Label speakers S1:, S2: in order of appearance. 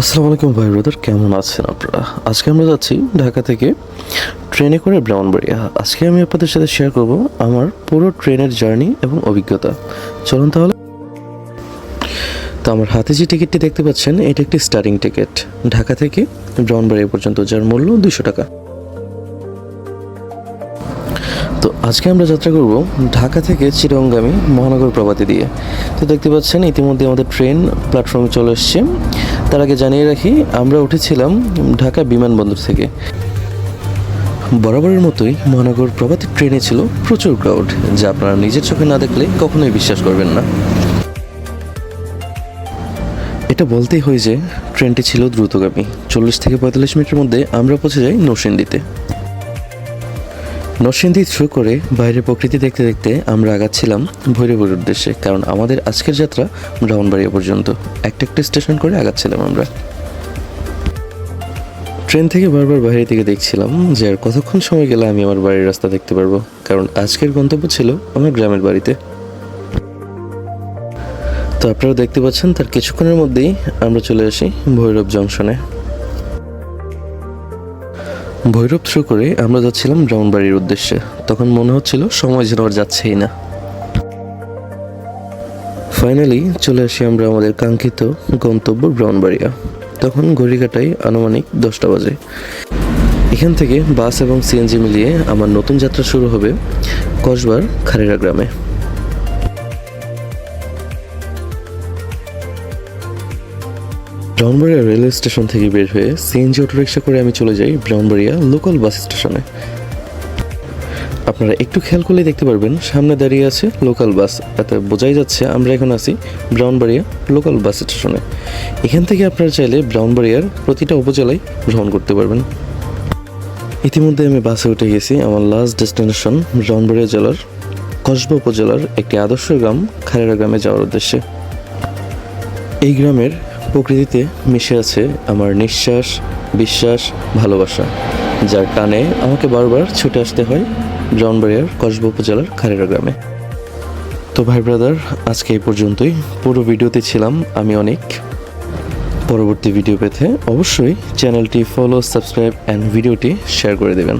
S1: আসসালামু আলাইকুম ভাই ব্রাদার কেমন আছেন আপনারা? আজকে আমরা যাচ্ছি ঢাকা থেকে ট্রেনে করে ব্রাউনবাড়িয়া আজকে আমি আপনাদের সাথে শেয়ার করব আমার পুরো ট্রেনের জার্নি এবং অভিজ্ঞতা। চলুন তাহলে। তো আমার হাতে যে টিকিটটি দেখতে পাচ্ছেন, এটা একটি স্টার্টিং টিকিট ঢাকা থেকে ব্রাউনবাড়িয়া পর্যন্ত, যার মূল্য দুশো টাকা। তো আজকে আমরা যাত্রা করব ঢাকা থেকে চিরঙ্গামী মহানগর প্রভাতী দিয়ে। তো দেখতে পাচ্ছেন, ইতিমধ্যে আমাদের ট্রেন প্ল্যাটফর্মে চলে এসছে। তার আগে জানিয়ে রাখি, আমরা উঠেছিলাম ঢাকা বিমানবন্দর থেকে। বরাবরের মতোই মহানগর প্রভাতী ট্রেনে ছিল প্রচুর ক্রাউড যা আপনারা নিজের চোখে না দেখলে কখনোই বিশ্বাস করবেন না। এটা বলতেই হয় যে, ট্রেনটি ছিল দ্রুতগামী। চল্লিশ থেকে পঁয়তাল্লিশ মিনিটের মধ্যে আমরা পৌঁছে যাই নরসিংদীতে। নরসিংদী থ্রু করে বাইরের প্রকৃতি দেখতে দেখতে আমরা আগাচ্ছিলাম ভৈরবের উদ্দেশ্যে, কারণ আমাদের আজকের যাত্রা ব্রাউনবাড়িয়া পর্যন্ত। একটা একটা স্টেশন করে আগাচ্ছিলাম আমরা। ট্রেন থেকে বারবার বাইরে থেকে দেখছিলাম যে আর কতক্ষণ সময় গেলে আমি আমার বাড়ির রাস্তা দেখতে পারব, কারণ আজকের গন্তব্য ছিল আমার গ্রামের বাড়িতে। তো আপনারা দেখতে পাচ্ছেন তার কিছুক্ষণের মধ্যেই আমরা চলে আসি ভৈরব জংশনে। ভৈরব থ্রু করে আমরা যাচ্ছিলাম ব্রাউনবাড়ির উদ্দেশ্যে। তখন মনে হচ্ছিল সময় যেন আর যাচ্ছেই না। ফাইনালি চলে আসি আমরা আমাদের কাঙ্ক্ষিত গন্তব্য ব্রাউনবাড়িয়া তখন ঘড়িকাটাই আনুমানিক দশটা বাজে। এখান থেকে বাস এবং সিএনজি মিলিয়ে আমার নতুন যাত্রা শুরু হবে কসবার খারেরা গ্রামে। ব্রাউনবাড়িয়া রেলওয়ে স্টেশন থেকে বের হয়ে সিএনজি অটোরিকশা করে আমি চলে যাই ব্রাউনবাড়িয়া লোকাল বাস স্টেশনে। আপনারা একটু খেয়াল করলে দেখতে পারবেন, সামনে দাঁড়িয়ে আছে লোকাল বাস। তাতে বোঝাই যাচ্ছে আমরা এখন আছি ব্রাউনবাড়িয়া লোকাল বাস স্টেশনে। এখান থেকে আপনারা চাইলে ব্রাউনবাড়িয়ার প্রতিটা উপজেলায় ভ্রমণ করতে পারবেন। ইতিমধ্যে আমি বাসে উঠে গেছি, আমার লাস্ট ডেস্টিনেশন ব্রাউনবাড়িয়া জেলার কসবা উপজেলার একটি আদর্শ গ্রাম খারেরা গ্রামে যাওয়ার উদ্দেশ্যে। এই গ্রামের প্রকৃতিতে মিশে আছে আমার নিঃশ্বাস, বিশ্বাস, ভালোবাসা, যার টানে আমাকে বারবার ছুটে আসতে হয় ব্রাউনবাড়িয়ার কসবা উপজেলার খারেরা গ্রামে। তো ভাই ব্রাদার, আজকে এই পর্যন্তই। পুরো ভিডিওতে ছিলাম আমি অনেক। পরবর্তী ভিডিও পেতে অবশ্যই চ্যানেলটি ফলো, সাবস্ক্রাইব অ্যান্ড ভিডিওটি শেয়ার করে দেবেন।